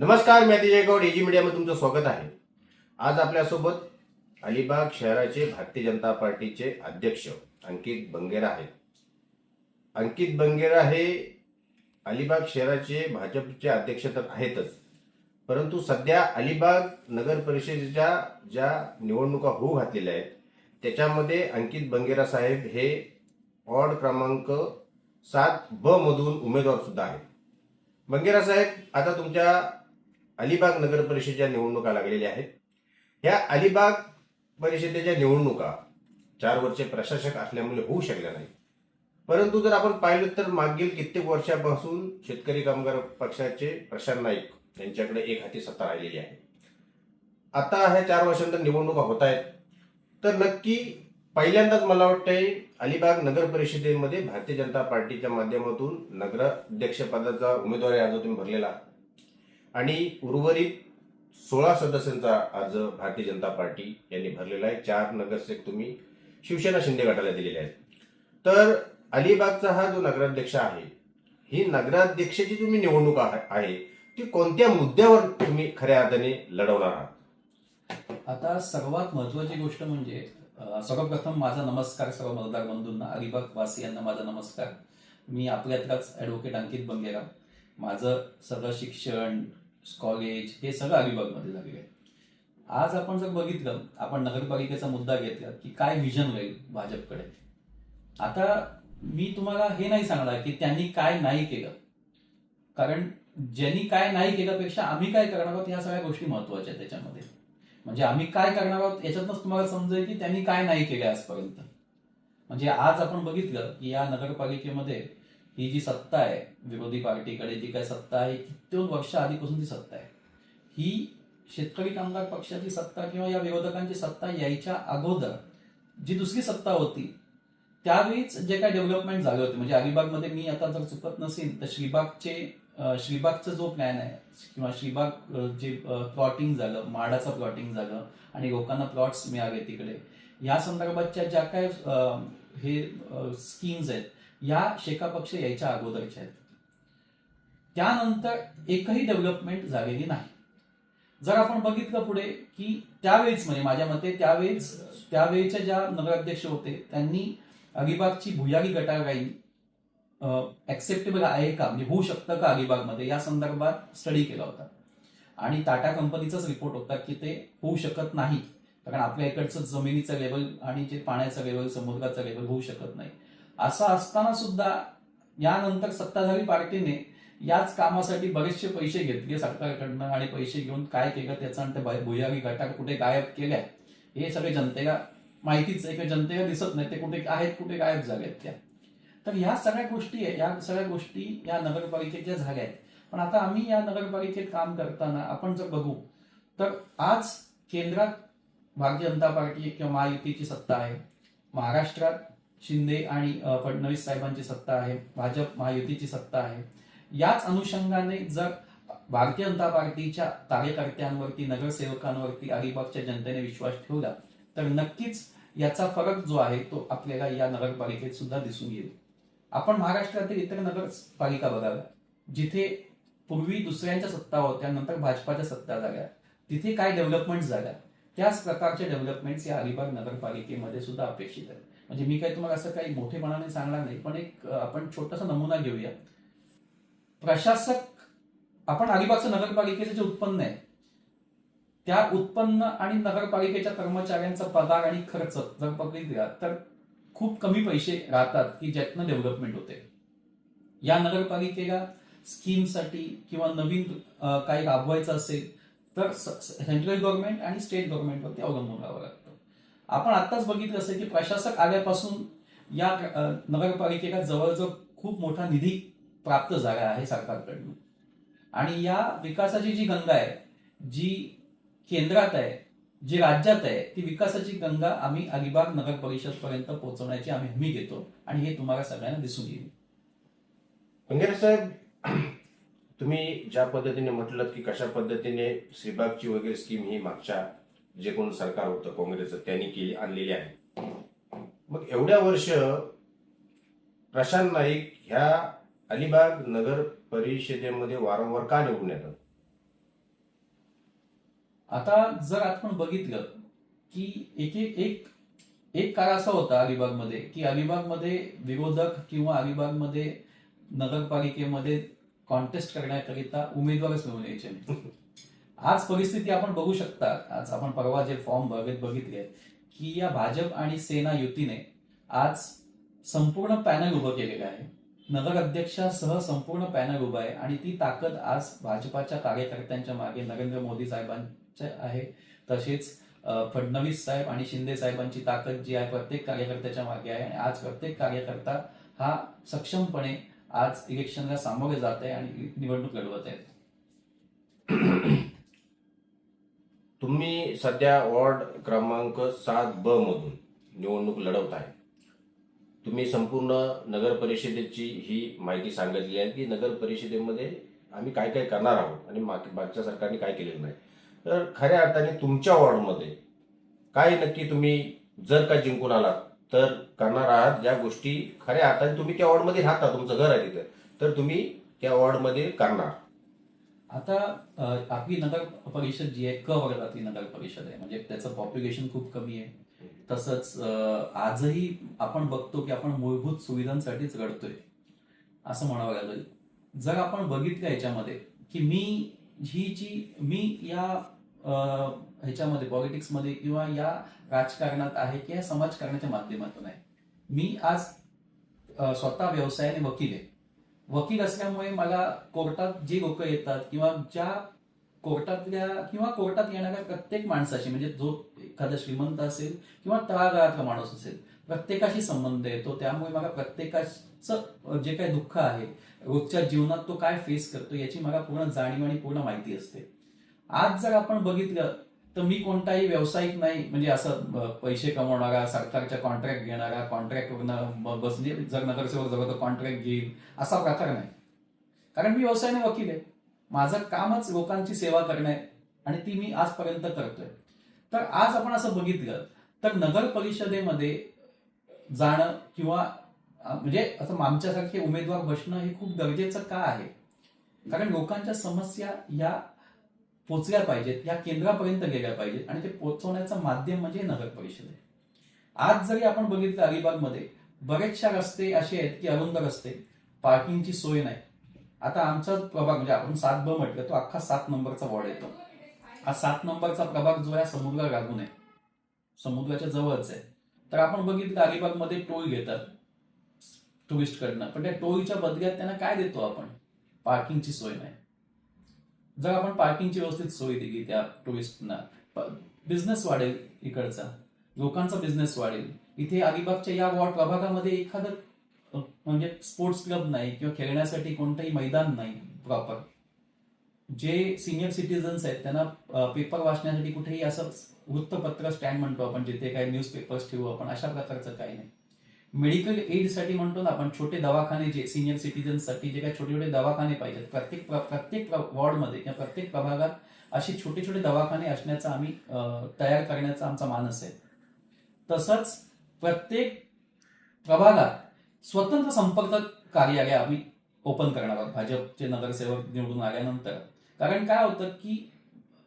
नमस्कार मी अतिजय गौड एजी मीडियामध्ये तुमचं स्वागत आहे. आज आपल्यासोबत अलिबाग शहराचे भारतीय जनता पार्टीचे अध्यक्ष अंकित बंगेरा आहेत. अंकित बंगेरा हे अलिबाग शहराचे भाजपचे अध्यक्ष तर आहेतच. परंतु सध्या अलिबाग नगर परिषदेच्या ज्या निवडणुका होऊ घातलेल्या आहेत त्याच्यामध्ये अंकित बंगेरा साहेब हे वॉर्ड क्रमांक सात ब मधून उमेदवार सुद्धा आहेत. बंगेरा साहेब आता तुमच्या अलिबाग नगर परिषदेच्या निवडणुका लागलेल्या आहेत. या अलिबाग परिषदेच्या निवडणुका चार वर्षे प्रशासक असल्यामुळे होऊ शकल्या नाही परंतु जर आपण पाहिलं तर मागील कित्येक वर्षापासून शेतकरी कामगार पक्षाचे प्रशांत नाईक यांच्याकडे एक हाती सत्ता राहिलेली आहे. आता ह्या चार वर्षानंतर निवडणुका होत आहेत. तर नक्की पहिल्यांदाच मला वाटतंय अलिबाग नगर परिषदेमध्ये भारतीय जनता पार्टीच्या माध्यमातून नगराध्यक्षपदाचा उमेदवारी अर्ज तुम्ही भरलेला. आणि उर्वरित सोळा सदस्यांचा अर्ज भारतीय जनता पार्टी यांनी भरलेला आहे. चार नगरसेवक तुम्ही शिवसेना शिंदे गटाला दिलेले आहेत. तर अलिबागचा हा जो नगराध्यक्ष आहे ही नगराध्यक्षाची तुम्ही निवडणूक आहे आहे ती कोणत्या मुद्द्यावर तुम्ही खऱ्या अर्थाने लढवणार आहात? आता सर्वात महत्वाची गोष्ट म्हणजे सर्वप्रथम माझा नमस्कार सर्व मतदार बंधूंना अलिबाग वासियांना माझा नमस्कार. मी आपल्यातलाच ॲडव्होकेट अंकित बंगेरा माझं सगळं शिक्षण कॉलेज हे सगळं अलिबागमध्ये झालेलं आहे. आज आपण जर बघितलं आपण नगरपालिकेचा मुद्दा घेतला की काय व्हिजन राहील भाजपकडे? आता मी तुम्हाला हे नाही सांगणार की त्यांनी काय नाही केलं. कारण ज्यांनी काय नाही केल्यापेक्षा आम्ही काय करणार आहोत ह्या सगळ्या गोष्टी महत्त्वाच्या आहेत त्याच्यामध्ये. म्हणजे आम्ही काय करणार आहोत याच्यातनंच तुम्हाला समजेल की त्यांनी काय नाही केलं आजपर्यंत. म्हणजे आज आपण बघितलं की या नगरपालिकेमध्ये ही जी सत्ता आहे विरोधी पार्टीकडे जी काय सत्ता आहे कित्येक वर्ष आधीपासून ती सत्ता आहे. ही शेतकरी कामगार पक्षाची सत्ता किंवा या विरोधकांची सत्ता यायच्या अगोदर जी दुसरी सत्ता होती त्यावेळीच जे काय डेव्हलपमेंट झाले होते म्हणजे अलिबागमध्ये मी आता जर चुकत नसेल तर श्रीबागचे श्रीबागचा जो प्लॅन आहे किंवा श्रीबाग जे प्लॉटिंग झालं माडाचं प्लॉटिंग झालं आणि लोकांना प्लॉट्स मिळाले तिकडे या संदर्भातच्या ज्या काय हे स्कीम्स आहेत या शेका पक्ष यायच्या अगोदरच्या आहेत. त्यानंतर एकही डेव्हलपमेंट झालेली नाही. जर आपण बघितलं पुढे की त्यावेळेस म्हणजे माझ्या मते त्यावेळेस त्यावेळेच्या ज्या नगराध्यक्ष होते त्यांनी अलिबागची भुयारी गटाराई ऍक्सेप्टेबल आहे का? म्हणजे होऊ शकतं का अलिबागमध्ये या संदर्भात स्टडी केला होता. आणि टाटा कंपनीचाच रिपोर्ट होता की ते होऊ शकत नाही. कारण आपल्या इकडचं जमिनीचं लेवल आणि जे पाण्याचं लेवल समुद्राचं लेवल होऊ शकत नाही. असं असताना सुद्धा यानंतर सत्ताधारी पार्टीने याच कामासाठी बरेचसे पैसे घेतले सरकारकडनं आणि पैसे घेऊन काय केलं त्याचा आणि त्या भुयारी गटार कुठे गायब केल्या हे सगळे जनतेला माहितीच आहे किंवा जनतेला दिसत नाही ते कुठे आहेत कुठे गायब झालेत त्या. तर ह्या सगळ्या गोष्टी आहे या सगळ्या गोष्टी या नगरपालिकेच्या झाल्या आहेत. पण आता आम्ही या नगरपालिकेत काम करताना आपण जर बघू तर आज केंद्रात भारतीय जनता पार्टी किंवा महायुतीची सत्ता आहे. महाराष्ट्रात शिंदे आणि फडणवीस साहेबांची सत्ता आहे भाजप महायुतीची सत्ता आहे. याच अनुषंगाने जर भारतीय जनता पार्टीच्या कार्यकर्त्यांवरती नगरसेवकांवरती अलिबागच्या जनतेने विश्वास ठेवला तर नक्कीच याचा फरक जो आहे तो आपल्याला या नगरपालिकेत सुद्धा दिसून येईल. आपण महाराष्ट्रातील इतर नगरपालिका बघाव्या. जिथे पूर्वी दुसऱ्यांच्या सत्ता होत्या नंतर भाजपाच्या सत्ता झाल्या. तिथे काय डेव्हलपमेंट झाल्या त्याच प्रकारच्या डेव्हलपमेंट्स या अलिबाग नगरपालिकेमध्ये सुद्धा अपेक्षित आहेत. म्हणजे मी काही तुम्हाला असं काही मोठेपणाने सांगणार नाही पण एक आपण छोटासा नमुना घेऊया. प्रशासक आपण अलिबागचं नगरपालिकेचं जे उत्पन्न आहे त्या उत्पन्न आणि नगरपालिकेच्या कर्मचाऱ्यांचा पगार आणि खर्च जर बघितला तर खूप कमी पैसे राहतात की ज्यातनं डेव्हलपमेंट होते. या नगरपालिकेला स्कीमसाठी किंवा नवीन काही राबवायचं असेल तर सेंट्रल गव्हर्नमेंट आणि स्टेट गव्हर्नमेंटवरती अवलंबून राहावं लागतं. आपण आत्ताच बघितलं असेल की प्रशासक आल्यापासून या नगरपालिकेला जवळजवळ खूप मोठा निधी प्राप्त झाला आहे सरकारकडून. आणि या विकासाची जी गंगा आहे जी केंद्रात आहे जी राज्यात आहे ती विकासाची गंगा आम्ही अलिबाग नगर परिषद पर्यंत पोहोचवण्याची आम्ही हमी घेतो आणि हे तुम्हाला सगळ्यांना दिसून येईल. बंगेरा साहेब तुम्ही ज्या पद्धतीने म्हटलं की कशा पद्धतीने श्रीबागची वगैरे स्कीम ही मागच्या जे कोण सरकार होतं काँग्रेसचं त्यांनी केली आणलेली आहे मग एवढ्या वर्ष प्रशांत नाईक ह्या अलिबाग नगर परिषदेमध्ये वारंवार का निवडून येतात आता जर आपण बघितलं की एक एक एक एक काळ असा होता अलिबागमध्ये की अलिबागमध्ये विरोधक किंवा अलिबागमध्ये नगरपालिकेमध्ये कॉन्टेस्ट करण्याकरिता उमेदवारच मिळून यायचे नाही. आज परिस्थिती आपण बघू शकता. आज आपण परवा जे फॉर्म बघत बघितले की या भाजप आणि सेना युतीने आज संपूर्ण पॅनल उभं केलेलं आहे. नगर अध्यक्षासह संपूर्ण पॅनल उभं आहे आणि ती ताकद आज भाजपाच्या कार्यकर्त्यांच्या मागे नरेंद्र मोदी साहेबांच्या आहे. तसेच फडणवीस साहेब आणि शिंदे साहेबांची ताकद जी आहे प्रत्येक कार्यकर्त्याच्या मागे आहे. आणि आज प्रत्येक कार्यकर्ता हा सक्षमपणे आज इलेक्शनला सामोरे जात आहे आणि निवडणूक लढवत आहे. तुम्ही सध्या वॉर्ड क्रमांक सात ब मधून निवडणूक लढवत आहे. तुम्ही संपूर्ण नगर परिषदेची ही माहिती सांगितली आहे की नगर परिषदेमध्ये आम्ही काय काय करणार आहोत आणि मागच्या सरकारने काय केलेलं नाही. तर खऱ्या अर्थाने तुमच्या वॉर्डमध्ये काय नक्की तुम्ही जर का जिंकून आलात तर करणार आहात ज्या गोष्टी खऱ्या अर्थाने तुम्ही त्या वॉर्डमध्ये राहता तुमचं घर आहे तिथं. तर तुम्ही त्या वॉर्डमध्ये करणार. आता आपली नगर परिषद जी आहे क वर्गातली नगर परिषद आहे. म्हणजे त्याचं पॉप्युलेशन खूप कमी आहे. तसंच आजही आपण बघतो की आपण मूलभूत सुविधांसाठीच लढतोय असं म्हणावं लागेल. जर आपण बघितलं याच्यामध्ये की मी ही जी मी या ह्याच्यामध्ये पॉलिटिक्समध्ये किंवा या राजकारणात आहे की या समाजकारणाच्या माध्यमातून आहे. मी आज स्वतः व्यवसायाने वकील आहे. वकील असल्यामुळे मला कोर्टात जी लोक येतात किंवा ज्या कोर्टातल्या किंवा कोर्टात येणाऱ्या प्रत्येक माणसाशी म्हणजे जो एखादा श्रीमंत असेल किंवा तळागाळातला माणूस असेल प्रत्येकाशी संबंध येतो. त्यामुळे मला प्रत्येकाचं जे काही दुःख आहे रोजच्या जीवनात तो काय फेस करतो याची मला पूर्ण जाणीव आणि पूर्ण माहिती असते. आज जर आपण बघितलं तर मी कोणताही व्यावसायिक नाही म्हणजे असं पैसे कमवणारा सरकारच्या कॉन्ट्रॅक्ट घेणारा कॉन्ट्रॅक्ट बस म्हणजे जर नगरसेवक जवळ कॉन्ट्रॅक्ट घेईल असा प्रकार नाही. कारण मी व्यवसायाने वकील आहे. माझं कामच लोकांची सेवा करणे आहे आणि ती मी आजपर्यंत करतोय. तर आज आपण असं बघितलं तर नगर परिषदेमध्ये जाणं किंवा म्हणजे असं आमच्यासारखे उमेदवार बसणं हे खूप गरजेचं का आहे? कारण लोकांच्या समस्या या पोचल्या पाहिजेत या केंद्रापर्यंत गेल्या पाहिजेत आणि ते पोचवण्याचं माध्यम म्हणजे नगर परिषद आहे. आज जरी आपण बघितलं अलिबागमध्ये बरेचशा रस्ते असे आहेत की अरुंद रस्ते पार्किंगची सोय नाही. आता आमचा प्रभाग म्हणजे आपण सात ब म्हटलं तो अख्खा सात नंबरचा वॉर्ड येतो हा सात नंबरचा प्रभाग जो आहे समुद्र लागून आहे. समुद्राच्या जवळच आहे. तर आपण बघितलं अलिबागमध्ये टोल घेतात टुरिस्टकडनं पण त्या टोलच्या बदल्यात त्यांना काय देतो आपण? पार्किंगची सोय नाही. जर आपण पार्किंगची व्यवस्थित सोय दिली त्या टुरिस्टना बिझनेस वाढेल इकडचा. लोकांचा बिझनेस वाढेल. इथे अलिबागच्या या वॉर्ड प्रभागामध्ये एखादं म्हणजे स्पोर्ट्स क्लब नाही किंवा खेळण्यासाठी कोणतंही मैदान नाही प्रॉपर जे सिनियर सिटीजन्स आहेत त्यांना पेपर वाचण्यासाठी कुठेही असं वृत्तपत्र स्टँड म्हणतो आपण जिथे काही न्यूज पेपर्स ठेवू आपण अशा प्रकारचं काही नाही. मेडिकल एडसाठी म्हणतो ना आपण छोटे दवाखाने जे सिनियर सिटीजनसाठी जे काही छोटे छोटे दवाखाने पाहिजेत प्रत्येक प्रत्येक वॉर्डमध्ये किंवा प्रत्येक प्रभागात असे छोटे छोटे दवाखाने असण्याचा आम्ही तयार करण्याचा आमचा मानस आहे. तसंच प्रत्येक प्रभागात स्वतंत्र संपर्क कार्यालय आम्ही ओपन करणार आहोत भाजपचे नगरसेवक निवडून आल्यानंतर. कारण काय होतं की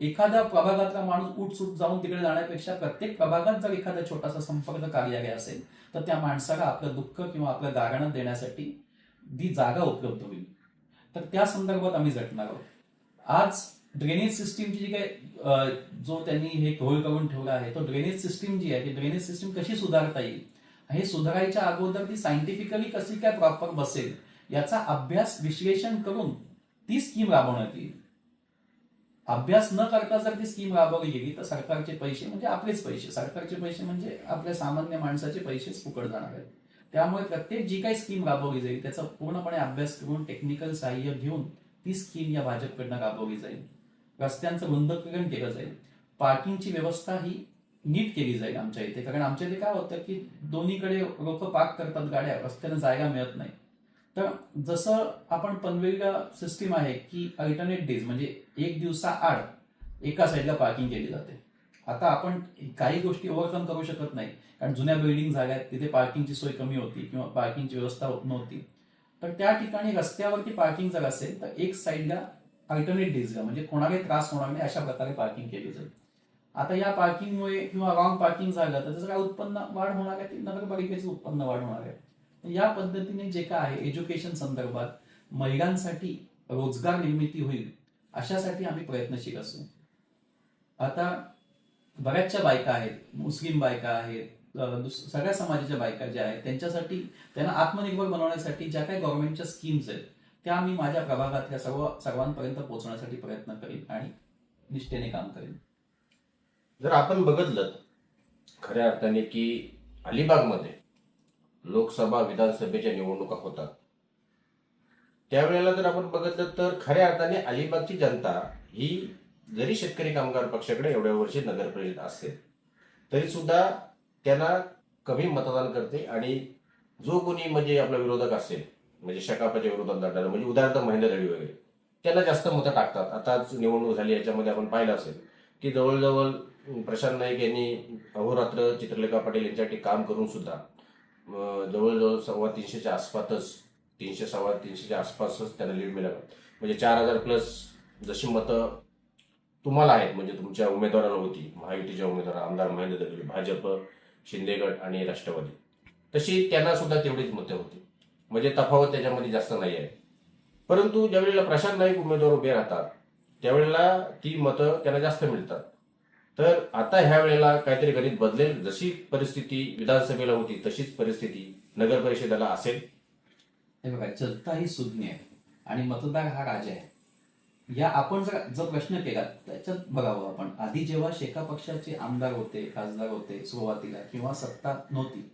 एखाद्या प्रभागातला माणूस उठसूट जाऊन तिकडे जाण्यापेक्षा प्रत्येक प्रभागात जर एखादा छोटासा संपर्क कार्यालय असेल तर त्या माणसाला आपलं दुःख किंवा आपलं गारणं देण्यासाठी ती जागा उपलब्ध होईल. तर त्या संदर्भात आम्ही झटणार आहोत. आज ड्रेनेज सिस्टीमची जी काही जो त्यांनी हे घोळ करून ठेवला आहे तो ड्रेनेज सिस्टीम जी आहे ती ड्रेनेज सिस्टीम कशी सुधारता येईल? हे सुधारायच्या अगोदर ती सायंटिफिकली कशी काय प्रॉपर बसेल याचा अभ्यास विश्लेषण करून ती स्कीम राबवण्यात येईल. अभ्यास न करता जर ती स्कीम राबवली गेली तर सरकारचे पैसे म्हणजे आपलेच पैसे. सरकारचे पैसे म्हणजे आपल्या सामान्य माणसाचे पैसेच फुकट जाणार आहेत. त्यामुळे प्रत्येक जी काही स्कीम राबवली जाईल त्याचा पूर्णपणे अभ्यास करून टेक्निकल सहाय्य घेऊन ती स्कीम या भाजपकडनं राबवली जाईल. रस्त्यांचं रुंदकरण केलं जाईल. पार्किंगची व्यवस्था ही नीट केली जाईल आमच्या इथे. कारण आमच्या इथे काय होतं की दोन्हीकडे लोक पार्क करतात गाड्या. रस्त्यानं जायला मिळत नाही. तर जसं आपण पनवेलला सिस्टीम आहे की अल्टरनेट डेज म्हणजे एक दिवसाआड एका साईडला पार्किंग केली जाते. आता आपण काही गोष्टी ओव्हरकम करू शकत नाही. कारण जुन्या बिल्डिंग झाल्या आहेत, तिथे पार्किंगची सोय कमी होती किंवा पार्किंगची व्यवस्था होत नव्हती. तर त्या ठिकाणी रस्त्यावरती पार्किंग जर असेल तर एक साईडला अल्टरनेट डेजला म्हणजे कोणालाही त्रास होणार नाही अशा प्रकारे पार्किंग केली जाईल. आता या पार्किंगमुळे किंवा रॉंग पार्किंग झालं तर त्याचं काय उत्पन्न वाढ होणार आहे? ते नगरपालिकेचं उत्पन्न वाढ होणार आहे. या पद्धतीने जे काय आहे एज्युकेशन संदर्भात महिलांसाठी रोजगार निर्मिती होईल. अशासाठी आम्ही प्रयत्नशील असू. आता बऱ्याचशा बायका आहेत मुस्लिम बायका आहेत दुस- सगळ्या समाजाच्या बायका ज्या आहेत त्यांच्यासाठी त्यांना आत्मनिर्भर बनवण्यासाठी ज्या काही गव्हर्नमेंटच्या स्कीम्स आहेत त्या मी माझ्या प्रभागातल्या सर्व सर्वांपर्यंत पोहोचवण्यासाठी प्रयत्न करेन आणि निष्ठेने काम करेन. जर आपण बघितलं खऱ्या अर्थाने की अलिबागमध्ये लोकसभा विधानसभेच्या निवडणुका होतात. त्यावेळेला जर आपण बघितलं तर खऱ्या अर्थाने अलिबागची जनता ही जरी शेतकरी कामगार पक्षाकडे एवढ्या वर्षी नगर परिषद असेल तरी सुद्धा त्यांना कमी मतदान करते आणि जो कोणी म्हणजे आपला विरोधक असेल म्हणजे शकापाच्या विरोधात लढणारा म्हणजे उदाहरणार्थ महेंद्र रेड्डी वगैरे त्यांना जास्त मतं टाकतात. आताच निवडणूक झाली याच्यामध्ये आपण पाहिलं असेल की जवळजवळ प्रशांत नाईक यांनी अहोरात्र चित्रलेखा पाटील यांच्यासाठी काम करून सुद्धा जवळजवळ सव्वा तीनशेच्या आसपासच तीनशे सव्वा तीनशेच्या आसपासच त्यांना लीड मिळालं. म्हणजे चार हजार प्लस जशी मतं तुम्हाला आहेत म्हणजे तुमच्या उमेदवाराला होती महायुतीच्या उमेदवार आमदार महेंद्र दगडे भाजप शिंदेगड आणि राष्ट्रवादी. तशी त्यांना सुद्धा तेवढीच मतं होती. म्हणजे तफावत त्याच्यामध्ये जास्त नाही आहे. परंतु ज्यावेळेला प्रशांत नाईक उमेदवार उभे राहतात त्यावेळेला ती मतं त्यांना जास्त मिळतात. तर आता ह्या वेळेला काहीतरी गणित बदलेल. जशी परिस्थिती विधानसभेला होती तशीच परिस्थिती नगर परिषदेला असेल. हे बघा जनता ही सुज्ञ आहे आणि मतदार हा राजा आहे. या आपण जर जो प्रश्न केला त्याच्यात बघावं आपण. आधी जेव्हा शेका पक्षाचे आमदार होते खासदार होते सुरुवातीला किंवा सत्ता नव्हती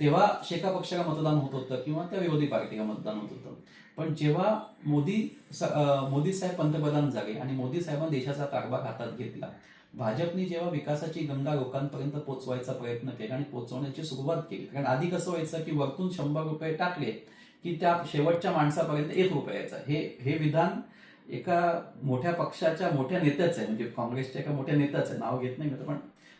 तेव्हा शेका पक्षाला मतदान होत होतं किंवा त्या विरोधी पार्टीला मतदान होत होतं. पण जेव्हा मोदी मोदी साहेब पंतप्रधान झाले आणि मोदी साहेबांनी देशाचा कारभार हातात घेतला भाजपने जेव्हा विकासाची गंगा लोकांपर्यंत पोहोचवायचा प्रयत्न केला आणि पोहोचवण्याची सुरुवात केली. कारण आधी कसं व्हायचं की वरतून शंभर रुपये टाकले की त्या शेवटच्या माणसापर्यंत एक रुपयाचा हे हे विधान एका मोठ्या पक्षाच्या मोठ्या नेत्याचं आहे. म्हणजे काँग्रेसच्या एका मोठ्या नेत्याचं आहे. नाव घेत नाही मी पण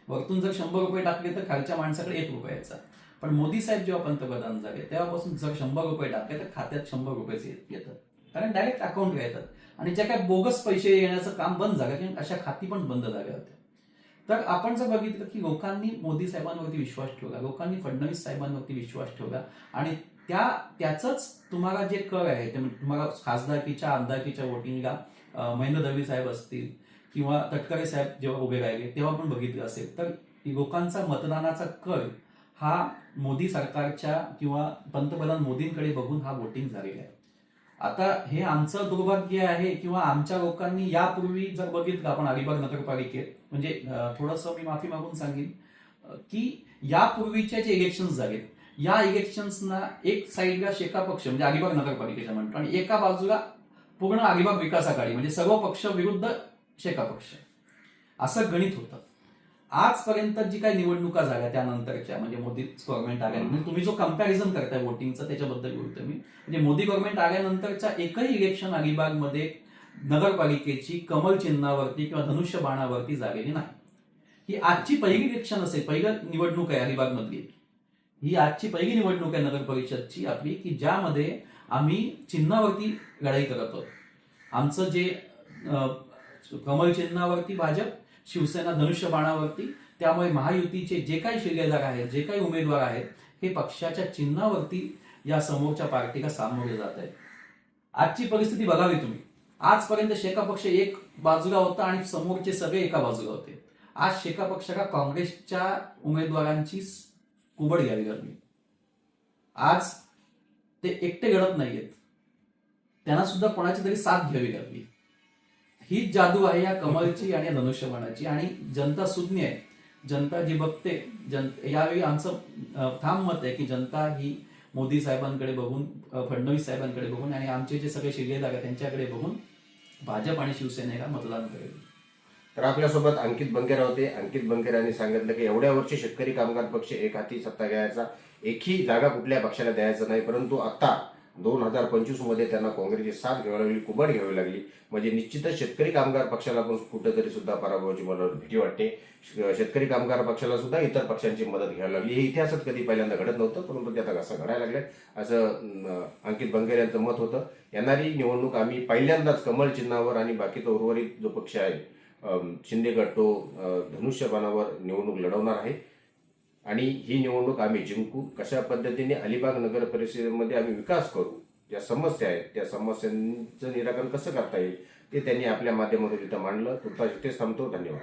वरतून जर शंभर रुपये टाकले तर खालच्या माणसाकडे एक रुपयाचा पण मोदी साहेब जेव्हा पंतप्रधान झाले तेव्हापासून जर शंभर रुपये टाकले तर खात्यात शंभर रुपयेच येत- येतात. कारण डायरेक्ट अकाउंट येतात. आणि ज्या काय बोगस पैसे येण्याचं काम बंद झालं कारण अशा खाती पण बंद झाल्या होत्या. तर आपण जर बघितलं की लोकांनी मोदी साहेबांवरती विश्वास ठेवला लोकांनी फडणवीस साहेबांवरती विश्वास ठेवला आणि त्या त्याचंच तुम्हाला जे कर आहे ते म्हणजे तुम्हाला खासदारकीच्या आमदारकीच्या वोटिंगला महेंद्र दळवी साहेब असतील किंवा तटकरे साहेब जेव्हा उभे राहिले तेव्हा पण बघितलं असेल. तर लोकांचा मतदानाचा कर हा मोदी सरकारच्या किंवा पंतप्रधान मोदींकडे बघून हा वोटिंग झालेला आहे. आता हे आमचं दुर्भाग्य आहे किंवा आमच्या लोकांनी यापूर्वी जर बघितलं आपण अलिबाग नगरपालिकेत म्हणजे थोडंसं मी माफी मागून सांगेन की यापूर्वीचे जे इलेक्शन्स झालेत या इलेक्शन्सना एक साईडला शेका पक्ष म्हणजे अलिबाग नगरपालिकेचा म्हणतो आणि एका बाजूला पूर्ण अलिबाग विकास आघाडी म्हणजे सर्व पक्ष विरुद्ध शेका पक्ष. असं गणित होतं. आजपर्यंत जी काही निवडणुका झाल्या त्यानंतरच्या म्हणजे मोदी गव्हर्नमेंट आल्यानंतर म्हणजे तुम्ही जो कंपॅरिझन करताय वोटिंगचा त्याच्याबद्दल बोलतोय मी. म्हणजे मोदी गव्हर्नमेंट आल्यानंतरच्या एकही इलेक्शन अलिबागमध्ये नगरपालिकेची कमल चिन्हावरती किंवा धनुष्य बाणावरती झालेली नाही. ही आजची पहिली इलेक्शन असेल पहिलं निवडणूक आहे अलिबाग मधली ही आजची पहिली निवडणूक आहे नगर परिषदची आपली की ज्यामध्ये आम्ही चिन्हावरती लढाई करत आहोत. आमचं जे कमल चिन्हावरती भाजप शिवसेना धनुष्य बाणावरती त्यामुळे महायुतीचे जे काही शिलेदार आहेत जे काही उमेदवार आहेत हे पक्षाच्या चिन्हावरती या समोरच्या पार्टीला सामोरे जात आहेत. आजची परिस्थिती बघावी तुम्ही. आजपर्यंत शेका पक्ष एक बाजूला होता आणि समोरचे सगळे एका बाजूला होते. आज शेका पक्षाला काँग्रेसच्या उमेदवारांची कुबड घ्यावी गरमी. आज ते एकटे घडत नाहीयेत. त्यांना सुद्धा कोणाची तरी साथ घ्यावी लागली हीच जादू आहे या कमलची आणि धनुष्यबाणाची आणि जनता सुज्ञ आहे. जनता जी बघते जन यावेळी आमचं ठाम मत आहे की जनता ही मोदी साहेबांकडे बघून फडणवीस साहेबांकडे बघून आणि आमचे जे सगळे शिलेदार आहेत त्यांच्याकडे बघून भाजप आणि शिवसेनेला मतदान करेल. तर आपल्यासोबत अंकित बंकेरा होते. अंकित बंकेरांनी सांगितलं की एवढ्या वर्षी शेतकरी कामगार पक्ष एक हाती सत्ता घ्यायचा. एकही जागा कुठल्या पक्षाला द्यायचा नाही. परंतु आता दोन हजार पंचवीसमध्ये त्यांना काँग्रेसची साथ घ्यावी लागली कुबड घ्यावी लागली. म्हणजे निश्चितच शेतकरी कामगार पक्षाला पण कुठेतरी सुद्धा पराभवाची मला भीती वाटते. शेतकरी कामगार पक्षाला सुद्धा इतर पक्षांची मदत घ्यावी लागली. हे इतिहासात कधी पहिल्यांदा घडत नव्हतं परंतु ते आता कसं घडायला लागलंय असं अंकित बंगेर यांचं मत होतं. येणारी निवडणूक आम्ही पहिल्यांदाच कमल चिन्हावर आणि बाकीचा उर्वरित जो पक्ष आहे शिंदे गट तो धनुष्यबाणावर निवडणूक लढवणार आहे. आणि ही निवडणूक आम्ही जिंकू. कशा पद्धतीने अलिबाग नगर परिषदेमध्ये आम्ही विकास करू ज्या समस्या आहेत त्या समस्यांचं निराकरण कसं करता येईल ते त्यांनी आपल्या माध्यमातून इथं मांडलं. तुमचा इथेच थांबतो. धन्यवाद.